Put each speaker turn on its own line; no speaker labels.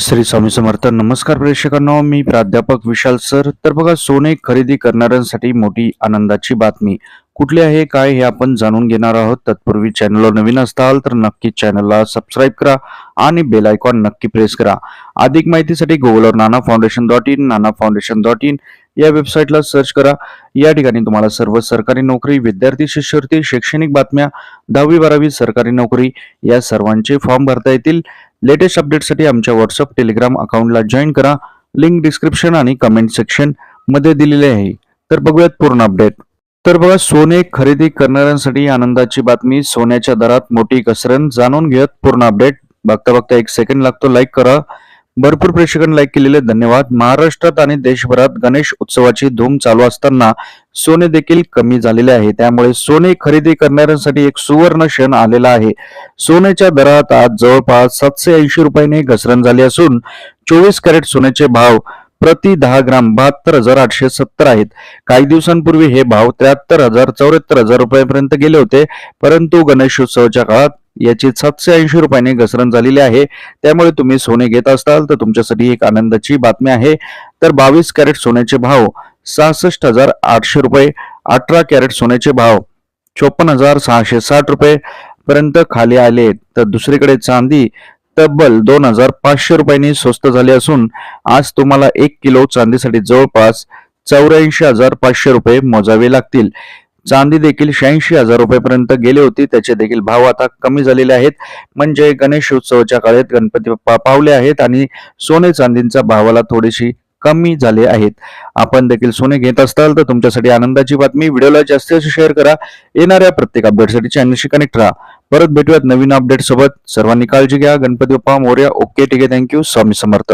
श्री स्वामी समर्थ. नमस्कार प्रेक्षकांनो मी प्राध्यापक विशाल सर. तर बघा सोने खरेदी करणाऱ्यांसाठी मोठी आनंदाची बातमी. कुठली आहे काय हे आपण जाणून घेणार आहोत. तत्पूर्वी चॅनलवर नवीन असताल तर नक्की चॅनलला सबस्क्राईब करा आणि बेल आयकॉन नक्की प्रेस करा. अधिक माहितीसाठी गुगलवर Nana foundation dot in Nana foundation dot in या वेबसाईटला सर्च करा. या ठिकाणी तुम्हाला सर्व सरकारी नोकरी विद्यार्थी शिष्यवृत्ती शैक्षणिक बातम्या दहावी बारावी सरकारी नोकरी या सर्वांचे फॉर्म भरता येतील. लेटेस्ट अपडेटसाठी आमच्या व्हॉट्सअप टेलिग्राम अकाउंटला जॉईन करा. लिंक डिस्क्रिप्शन आणि कमेंट सेक्शनमध्ये दिलेले आहे. तर बघूयात पूर्ण अपडेट तर बघा सोने खरेदी करणाऱ्यांसाठी आनंदाची बातमी. सोन्याच्या दरात मोठी घसरण. जाणून घेत पूर्ण अपडेट बघता बघता एक सेकंड लागतो. लाईक करा. भरपूर प्रेक्षकांनी लाईक केलेले धन्यवाद. महाराष्ट्रात आणि देशभरात गणेश उत्सवाची धूम चालू असताना सोने देखील कमी झालेले आहे. त्यामुळे सोने खरेदी करणाऱ्यांसाठी एक सुवर्ण क्षण आलेला आहे. सोन्याच्या दरात आज जवळपास सातशे ऐंशी रुपयाने घसरण झाली असून चोवीस कॅरेट सोन्याचे भाव प्रति दहा ग्राम बहात्तर हजार आठशे सत्तर आहेत. काही दिवसांपूर्वी हे भाव त्र्याहत्तर हजार चौऱ्याहत्तर हजार रुपयापर्यंत गेले होते. परंतु गणेशोत्सवाच्या काळात याची सातशे ऐंशी रुपयाने घसरण झालेली आहे. त्यामुळे तुम्ही सोने घेत असाल तर तुमच्यासाठी एक आनंदाची बातमी आहे. तर बावीस कॅरेट सोन्याचे भाव सहासष्ट हजार आठशे रुपये अठरा कॅरेट सोन्याचे भाव चोपन्न हजार सहाशे साठ रुपये पर्यंत खाली आले. तर दुसरीकडे चांदी तब्बल दोन हजार पाचशे रुपयांनी स्वस्त झाली असून आज तुम्हाला एक किलो चांदीसाठी जवळपास चौऱ्याऐंशी हजार पाचशे रुपये मोजावे लागतील. चांदी देखील शहाऐंशी हजार रुपयेपर्यंत गेली होती. त्याचे देखील भाव आता कमी झालेले आहेत. म्हणजे गणेश उत्सवाच्या काळात गणपती बाप्पा पावले आहेत आणि सोने चांदींच्या भावाला थोडीशी कमी झाले आहेत. आपण देखील सोने घेत असताल तर तुमच्यासाठी आनंदाची बातमी. व्हिडिओला जास्तीत जास्त शेअर करा. येणाऱ्या प्रत्येक अपडेटसाठी चॅनलशी कनेक्ट राहा. परत भेटूयात नवीन अपडेट सोबत सर्वांनी काळजी घ्या. गणपती बाप्पा मोर्या. ओके ठीक आहे. Thank you. स्वामी समर्थ.